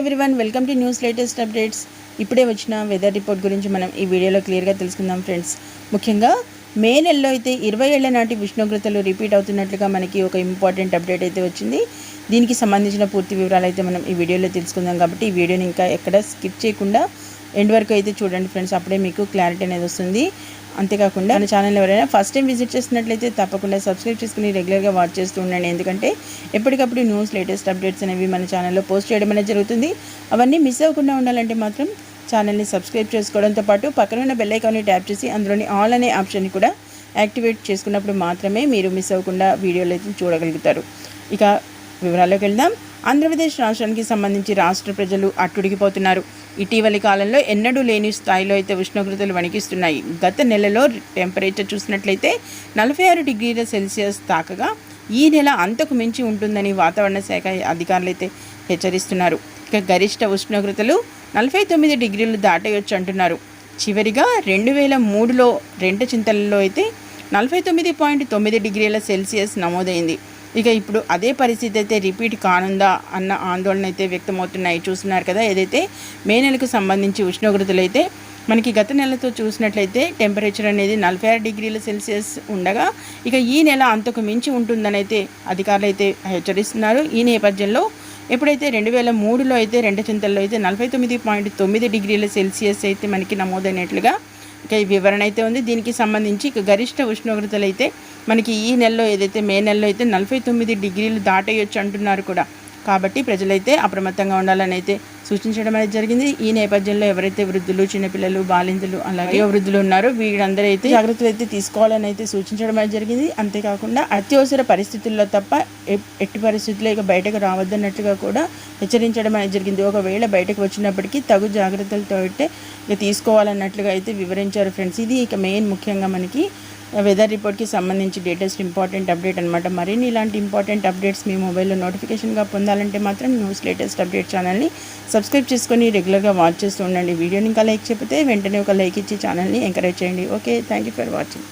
Everyone welcome to news latest updates ఇప్పుడే వచ్చిన weather report గురించి మనం ఈ వీడియోలో క్లియర్గా తెలుసుకుందాం ఫ్రెండ్స్ ముఖ్యంగా మే నెలలో అయితే ఇరవై ఏళ్ళ నాటి ఉష్ణోగ్రతలు రిపీట్ అవుతున్నట్లుగా మనకి ఒక ఇంపార్టెంట్ అప్డేట్ అయితే వచ్చింది. దీనికి సంబంధించిన పూర్తి వివరాలు అయితే మనం ఈ వీడియోలో తెలుసుకుందాం కాబట్టి ఈ వీడియోని ఇంకా ఎక్కడ స్కిప్ చేయకుండా ఎండ్ వరకు అయితే చూడండి ఫ్రెండ్స్ అప్పుడే మీకు క్లారిటీ అనేది వస్తుంది. అంతేకాకుండా మన ఛానల్ ఎవరైనా ఫస్ట్ టైం విజిట్ చేసినట్లయితే తప్పకుండా సబ్స్క్రైబ్ చేసుకుని రెగ్యులర్గా వాచ్ చేస్తూ ఉండండి. ఎందుకంటే ఎప్పటికప్పుడు న్యూస్ లేటెస్ట్ అప్డేట్స్ అనేవి మన ఛానల్లో పోస్ట్ చేయడం అనేది జరుగుతుంది. అవన్నీ మిస్ అవ్వకుండా ఉండాలంటే మాత్రం ఛానల్ని సబ్స్క్రైబ్ చేసుకోవడంతో పాటు పక్కన ఉన్న బెల్ ఐకాన్ని ట్యాప్ చేసి అందులోని ఆల్ అనే ఆప్షన్ని కూడా యాక్టివేట్ చేసుకున్నప్పుడు మాత్రమే మీరు మిస్ అవ్వకుండా వీడియోలు అయితే చూడగలుగుతారు. ఇక వివరాల్లోకి వెళ్దాం. ఆంధ్రప్రదేశ్ రాష్ట్రానికి సంబంధించి రాష్ట్ర ప్రజలు అట్టుడిగిపోతున్నారు. ఇటీవలి కాలంలో ఎన్నడూ లేని స్థాయిలో అయితే ఉష్ణోగ్రతలు వణికిస్తున్నాయి. గత నెలలో టెంపరేచర్ చూసినట్లయితే నలభై ఆరు డిగ్రీల సెల్సియస్ తాకగా ఈ నెల అంతకు మించి ఉంటుందని వాతావరణ శాఖ అధికారులు అయితే హెచ్చరిస్తున్నారు. ఇక గరిష్ట ఉష్ణోగ్రతలు నలభై తొమ్మిది డిగ్రీలు దాటేయొచ్చు అంటున్నారు. చివరిగా రెండు వేల మూడులో రెంట చింతలలో అయితే నలభై తొమ్మిది పాయింట్ తొమ్మిది డిగ్రీల సెల్సియస్ నమోదైంది. ఇక ఇప్పుడు అదే పరిస్థితి అయితే రిపీట్ కానుందా అన్న ఆందోళన అయితే వ్యక్తమవుతున్నాయి. చూస్తున్నారు కదా ఏదైతే మే నెలకు సంబంధించి ఉష్ణోగ్రతలు అయితే మనకి గత నెలతో చూసినట్లయితే టెంపరేచర్ అనేది నలభై ఆరు డిగ్రీల సెల్సియస్ ఉండగా ఇక ఈ నెల అంతకు మించి ఉంటుందని అయితే అధికారులు అయితే హెచ్చరిస్తున్నారు. ఈ నేపథ్యంలో ఎప్పుడైతే రెండు వేల మూడులో అయితే రెండు చింతల్లో అయితే నలభై తొమ్మిది పాయింట్ తొమ్మిది డిగ్రీల సెల్సియస్ అయితే మనకి నమోదైనట్లుగా ఇంకా ఈ వివరణ అయితే ఉంది. దీనికి సంబంధించి ఇక గరిష్ట ఉష్ణోగ్రతలు అయితే మనకి ఈ నెలలో ఏదైతే మే నెలలో అయితే నలభై తొమ్మిది డిగ్రీలు దాటేయొచ్చు అంటున్నారు కూడా. కాబట్టి ప్రజలైతే అప్రమత్తంగా ఉండాలని అయితే సూచించడం అనేది జరిగింది. ఈ నేపథ్యంలో ఎవరైతే వృద్ధులు చిన్నపిల్లలు బాలింతలు అలాగే వృద్ధులు ఉన్నారో వీళ్ళందరూ అయితే జాగ్రత్తలు అయితే తీసుకోవాలని అయితే సూచించడం అనేది జరిగింది. అంతేకాకుండా అత్యవసర పరిస్థితుల్లో తప్ప ఎట్టి పరిస్థితుల్లో ఇక బయటకు రావద్దన్నట్టుగా కూడా హెచ్చరించడం అనేది జరిగింది. ఒకవేళ బయటకు వచ్చినప్పటికీ తగు జాగ్రత్తలతో అయితే ఇక తీసుకోవాలన్నట్లుగా అయితే వివరించారు ఫ్రెండ్స్. ఇది ఇక మెయిన్ ముఖ్యంగా మనకి వెదర్ రిపోర్ట్కి సంబంధించి లేటెస్ట్ ఇంపార్టెంట్ అప్డేట్ అనమాట మరిన్ని ఇలాంటి ఇంపార్టెంట్ అప్డేట్స్ మీ మొబైల్లో నోటిఫికేషన్గా పొందాలంటే మాత్రం న్యూస్ లేటెస్ట్ అప్డేట్ ఛానల్ని సబ్స్క్రైబ్ చేసుకొని రెగ్యులర్గా వాచ్ చేస్తూ ఉండండి. వీడియోని ఇంకా లైక్ చెప్తే వెంటనే ఒక లైక్ ఇచ్చి ఛానల్ని ఎంకరేజ్ చేయండి. Okay thank you for watching